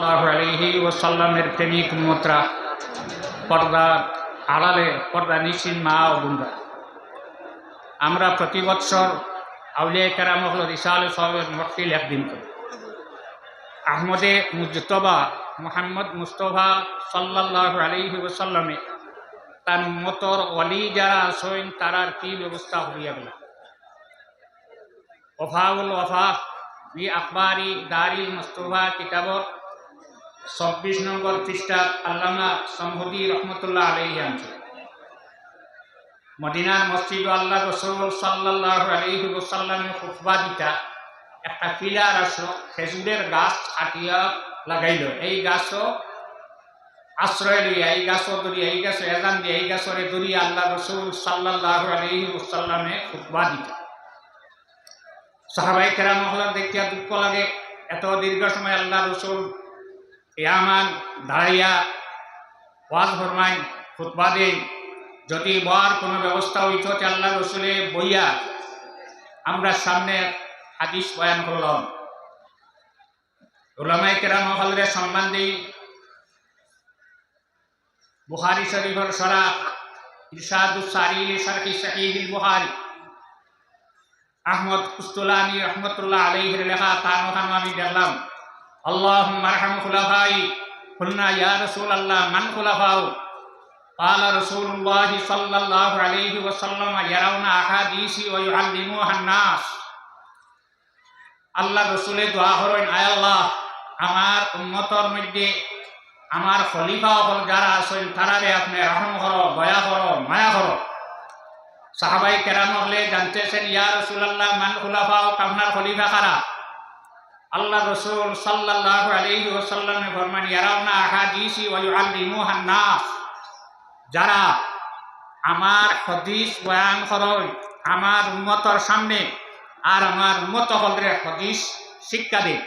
সাল্লাহ আলহি ওসাল্লামের প্রেমিক মত্রা পর্দা আড়ালে, পর্দা নিশ্চিন মা ও বোনরা। আমরা প্রতি বৎসর আউলিয়া কেরামহল রিসাল সাহেবের মহফিল একদিন করি। আহমদে মুজতবা মোহাম্মদ মুস্তফা সাল্লাহ আলহি ওসাল্লামে তার মতর অলি যারা আসেন তারার কি ব্যবস্থা হইয়া গেল? ওফাউল ওফা বি আখবারি দারিল মুস্তফা কিতাবর চব্বিশ নম্বর পৃষ্ঠা আল্লামা সম্ভদি রহমতুল্লাহ আলহি আনছে মদিনার মসজিদ আল্লাহ রসুল সাল্লাহ আলহি ওসাল্লামের খুফবা দিতা, একটা পিলার আসলো, খেজুরের গাছ কাটিয়া লাগাইল। এই গাছও আশ্রয় লইয়া, এই গাছও দরিয়া, এই গাছ এজান দিয়ে, এই গাছরে দরিয়া আল্লাহ রসুল সাল্লাহ আলহি ওসাল্লামে খুফবা দিতা। সাহাবাই মহলার দেখিয়া দুঃখ লাগে, এত দীর্ঘ সময় আল্লাহ রসুল ইয়ামান দাঁড়াইয়া ওয়াজ ফরমাই খুতবা দেন। যদি বর কোনো ব্যবস্থা হইত আল্লাহ রসুলে বইয়া আমরা সামনে হাদিস বয়ান করলাম। ওলামাই কেরাম মহলের সম্মান দিই বুহারি শরীফর সরা ইরশাদুস সারিল শারহি সাহিহিল বুহারি আহমদ কুস্তুলানি রহমতুল্লাহ আলাইহির লেখা তার আমি দেখলাম। আল্লাহ মারহাম খুলাফাই খুলনা ইয়া রসুল আল্লাহ মান খুলাফাও قال رسول الله صلى الله عليه وسلم يرون أحاديث ويعلموها الناس আল্লাহ রসুলে দোয়া করেন আয় আল্লাহ আমার উন্মতর মধ্যে আমার খলিফা হল যারা আছেন তারারে আপনি রহম করো দয়া করো মায়া করো সাহাবাই কেরাম হলে জানতেছেন ইয়া রসুল্লাহ মান খুলাফা ও আপনার খলিফা খারা আল্লাহ রসুল সাল্লাহ আলহি ওসাল্লামে ফরমান, ইয়ারাউনা আহাদিসি ওয়া ইউআল্লিমুহান নাস যারা আমার হদিস বয়ান করই আমার উন্মতর সামনে আর আমার উন্মত হলরে হদিস শিক্ষা দিন।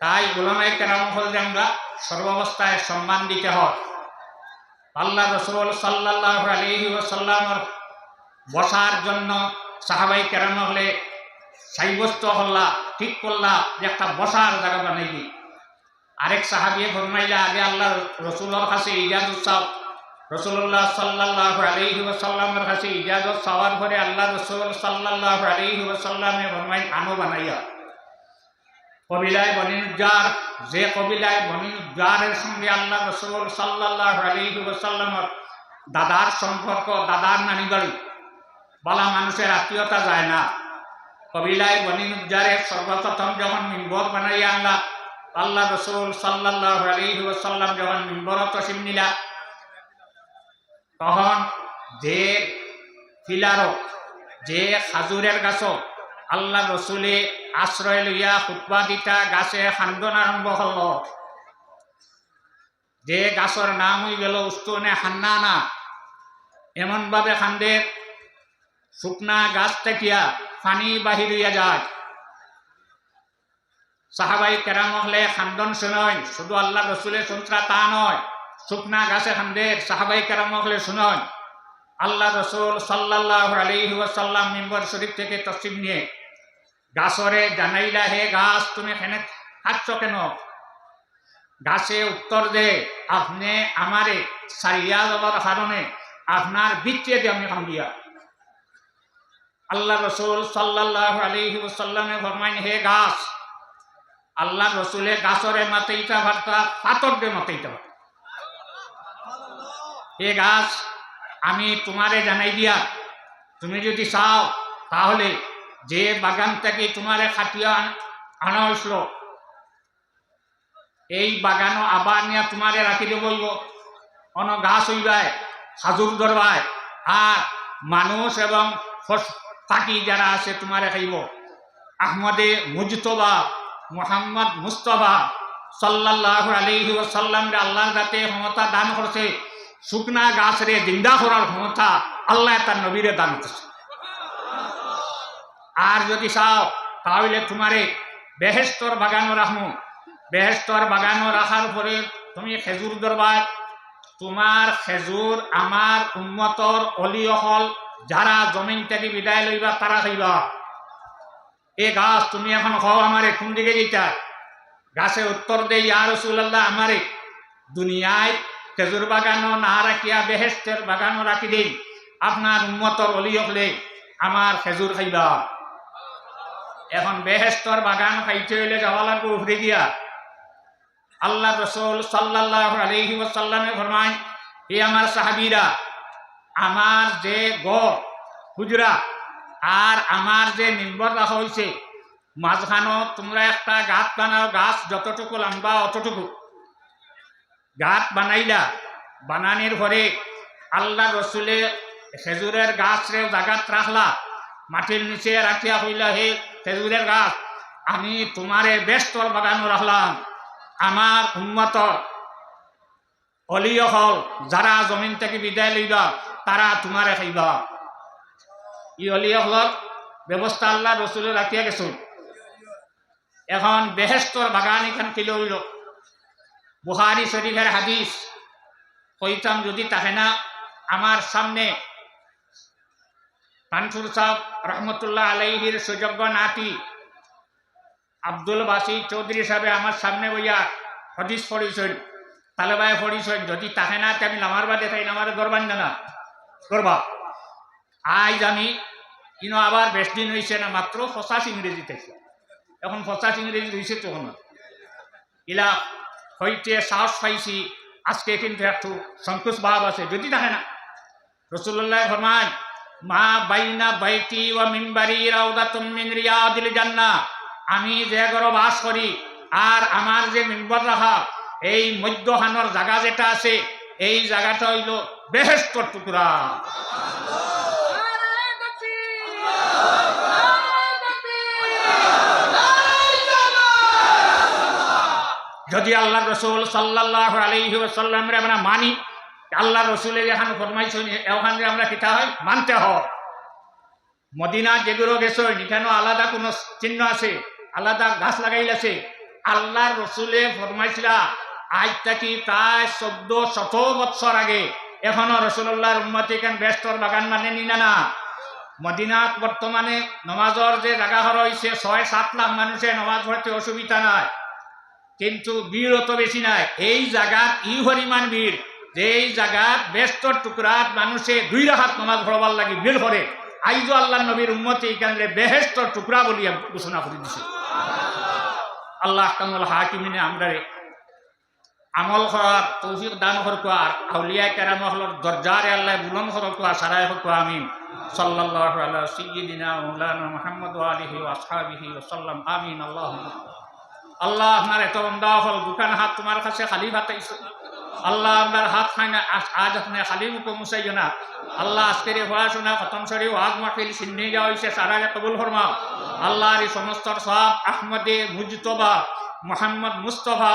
তাই ওলামাই কেরাম হলরে আমরা সর্বাবস্থায় সম্মান দিতে হয়। আল্লাহ রসুল সাল্লাহ আলহি ওসাল্লামর বসার জন্য সাহাবাই কেরাম হলে সাব্যস্ত হল্লা ঠিক করলা যে একটা বসার জায়গা বানাইলি। আরেক সাহাবিয়ে ফরমাইলা, আগে আল্লাহ রসুলের কাছে ইজাজত চাও। রসুল্লাহ সাল্লাহ আলহি ওসাল্লামের কাছে ইজাজত চাওয়ার পরে আল্লাহ রসুল সাল্লাহ আলহি ওসাল্লামে ফরমাই আনো বানাইয়া। কবিলায় বনিনুজ্জার, যে কবিলায় বনিনুজ্জারের সঙ্গে আল্লাহ রসুল সাল্লাহ আলহি ওসাল্লামর দাদার সম্পর্ক, দাদার নানি বাড়ি বলা মানুষের আত্মীয়তা যায় না। কবিলায় বনিনুজ্জারের সর্বপ্রথম যখন মিম্বর বানাইয়া আনলা, আল্লাহ রসুল সাল্লাহ আলহি ওসাল্লাম যখন মিম্বর তসিম নিলা তখন যে ফিলারও যে খাজুরের গাছও আল্লাহ রসুলে আশ্রয় লইয়া খুতবা দিতা, গাছে খান্দন আরম্ভ হল। যে গাছর নাম হয়ে গেল উস্তনে হান্নানা এমনভাবে খান্দে শুকনা গাছ থেকিয়া পানি বাহির হইয়া যায় সাহাবাই কেরাম হলে খান্দন শুনয়, শুধু আল্লাহ রসুলের সন্ত্রা তা নয় শুকনা গাছে খান্দের সাহাবাই কেরাম হলে শুনয়। আল্লাহ রসুল সাল্লাহ আলহি ওয়াসাল্লাম মিম্বর শরীফ থেকে তসিম নিয়ে। গাছরে জানাইলা হে গাছ, তুমি এখানে খাচ্ছ কেন? গাছে উত্তর দে, আপনি আমারে সারিয়া যাবার কারণে আপনার বিচ্ছে দিয়ে আমি খান্দিয়া আল্লাহ রসুল সাল্লাহ আলহি ওসাল্লামে ফরমাইন, হে গাছ, আল্লাহ রসুলে গাছরে মাতেইটা ভার্তা পাতর দে মাতেইটা ভার্তা হে গাছ, আমি তোমারে জানাই দিয়া, তুমি যদি চাও, তাহলে যে বাগান থেকে তোমারে খাটিয়া আনা হয়েছিল এই বাগানও আবার নিয়ে তোমারে রাখি দেব অন গাছ হইবায় খাজুর ধরবায়, আর মানুষ এবং পাখি যারা আছে, তোমারে খাইব। আহমদে মুজতবা, মোহাম্মদ মুস্তফা সাল্লাহ আলহি সাল্লামরে আল্লাহ যাতে ক্ষমতা দান করছে। শুকনা গাছ রে জিন্দা করার ক্ষমতা আল্লাহ তার নবীরে দান করছে। আর যদি চাও, তাহলে তোমারে বেহেস্তর বাগানও রাখো বেহেস্তর বাগানও রাখার পরে তুমি খেজুর দরবার, তোমার খেজুর আমার উন্মতর অলি অহল যারা জমিন থেকে বিদায় লইবা, তারা খাইবা এ গাছ তুমি এখন খাও আমারে, কোন দিকে যেটা গাছে উত্তর দেই, ইয়া রসুল্লাহ আমারে দুনিয়ায় খেজুর বাগানও না রাখিয়া, বেহেস্তের বাগানও রাখি দেই। আপনার উন্মতর অলি হলে আমার খেজুর খাইবা। এখন বেহেস্তর বাগান খাইতে হইলে যাওয়া লাগবে উফরে দিয়া আল্লাহ রসুল সাল্লাহ আলহি ওসাল্লামে ফরমায় এই আমার সাহাবিরা আমার যে গড় হুজরা আর আমার যে রাখা হয়েছে মাঝখানো তোমরা একটা গাছ বানাও, গাছ যতটুকু লম্বা অতটুকু। গাছ বানাইলা, বানানির পরে আল্লাহ রসুলে খেজুরের গাছ রে জাগাত রাখলা, মাটির নিচে রাখিয়া হইলা হে খেজুরের গাছ, আমি তোমারে বেস্তর বাগানো রাখলাম। আমার উন্মত অলিয় হল যারা জমিন থেকে বিদায় লইবা তারা তোমারে খাইবা। ই অলিয় হলর ব্যবস্থা আল্লাহ রসুলে রাখিয়া গেছো। এখন বেহেস্তর বাগান এখান কিলো হইল বুহারি শরীফের হাদিস কইতাম যদি তাহে না আমার সামনে পানসুর সাহ রহমতুল্লাহ আলাইহির সুযোগ্য নাতি আব্দুল বাসি চৌধুরী সাহেব আমার সামনে বইয়া হদিস পড়িছেন তালেবায় পড়িছেন যদি তাহে না আমি নামার বাদে তাই নামার গরবান না করবা। আজ আমি ইনো আবার বেশ দিন হয়েছে না, মাত্র পঁচাশ ইংরেজিতে এখন পঁচাশ ইংরেজি হয়েছে তখন ইলা হইতে সাহস পাইছি, আজকে কিন্তু একটু সংকোচ ভাব আছে, যদি দেখে না। রসুল্লাহ ফরমান মা বাইনা বাইটি ও মিম্বারি রাউদা তুমিন রিয়াদিল জান্না। আমি যে ঘর বাস করি, আর আমার যে মিম্বর রাখা, এই মধ্যহানোর জায়গা যেটা আছে এই জায়গাটা হইল বেহেস্তর টুকরা। যদি আল্লাহ রসুল সাল্লাহ আলহি সাল্লামরে আমরা মানি আল্লাহ রসুলের এখন ফরমাইছেন ওখান যে আমরা কিতা হয়? মানতে হয়। মদিনা যেগুলো গেছে এখানেও আলাদা কোনো চিহ্ন আছে, আলাদা গাছ লাগাইল আছে। আল্লাহ রসুলে ফরমাইছিলা আজ থাকি প্রায় চোদ্দ শত বৎসর আগে। এখনও রসুল্লাহর উন্মতি কেন ব্যস্তর বাগান মানে নিনা না মদিনাত বর্তমানে নমাজর যে জায়গা হয়েছে ছয়, সাত লাখ মানুষে নমাজ পড়তে অসুবিধা নাই। কিন্তু ভিড় অত বেশি নাই। এই জায়গাত ই হরিমান ভিড় যে এই জায়গাত ব্যস্তর টুকরাত মানুষে দুই রাখাত নমাজ পড়বার লাগে ভিড় করে আইজো আল্লাহ নবীর উন্মতি এখানে বেহেস্তর টুকরা বলিয়া ঘোষণা করে দিছে। আল্লাহ কামুল হাকিমিনে আমরা আমল করার তৌফিক দান করকো আর আউলিয়া কেরাম হলর দরজারে আল্লাহ বুলন আর সারাই হকো আমিন। সাল্লাল্লাহু আলা সাইয়্যিদিনা মাওলানা মুহাম্মদ ওয়া আলিহি ওয়া আসহাবিহি ওয়া সাল্লাম, আমিন, আল্লাহুম্মা। আল্লাহ আপনার এত বন্ধা হল, দোকান হাত তোমার কাছে খালি ভাতাইছো আল্লাহ আপনার হাত খাই আজ- আপনি খালি মুখে মুসাইও না আল্লাহ আজকের পড়াশোনা খতম সরি ওয়াজ মাহফিল সিন্নি যাওয়া হয়েছে সারারে কবুল ফরমাও আল্লাহর এই সমস্ত সব আহমদে মুজতবা, মোহাম্মদ মুস্তফা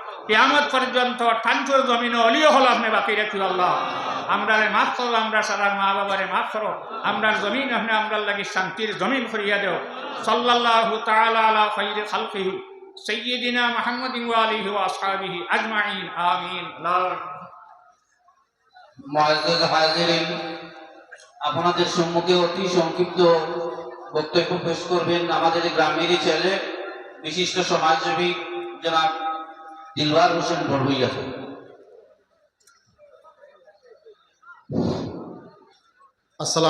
কেয়ামত পর্যন্ত ঠান্টুর জমিনে অলিও হল আপনি বাকি রাখিও আল্লাহ। আমরা মাফ করো, আমরা সারার মা বাবারে মাফ করো। আমরা জমিন আপনি আমরা লাগি শান্তির জমিন করিয়া দেও। সাল্লাল্লাহু তাআলা ওয়া আলিহি ওয়া আসহাবিহি আজমাইন, আমিন। আপনাদের সম্মুখে অতি সংক্ষিপ্ত বক্তব্য পেশ করবেন। আমাদের গ্রামেরই ছেলে, বিশিষ্ট সমাজসেবী, জনাব দিলবার হোসেন বড়ভইয়া আসসালাম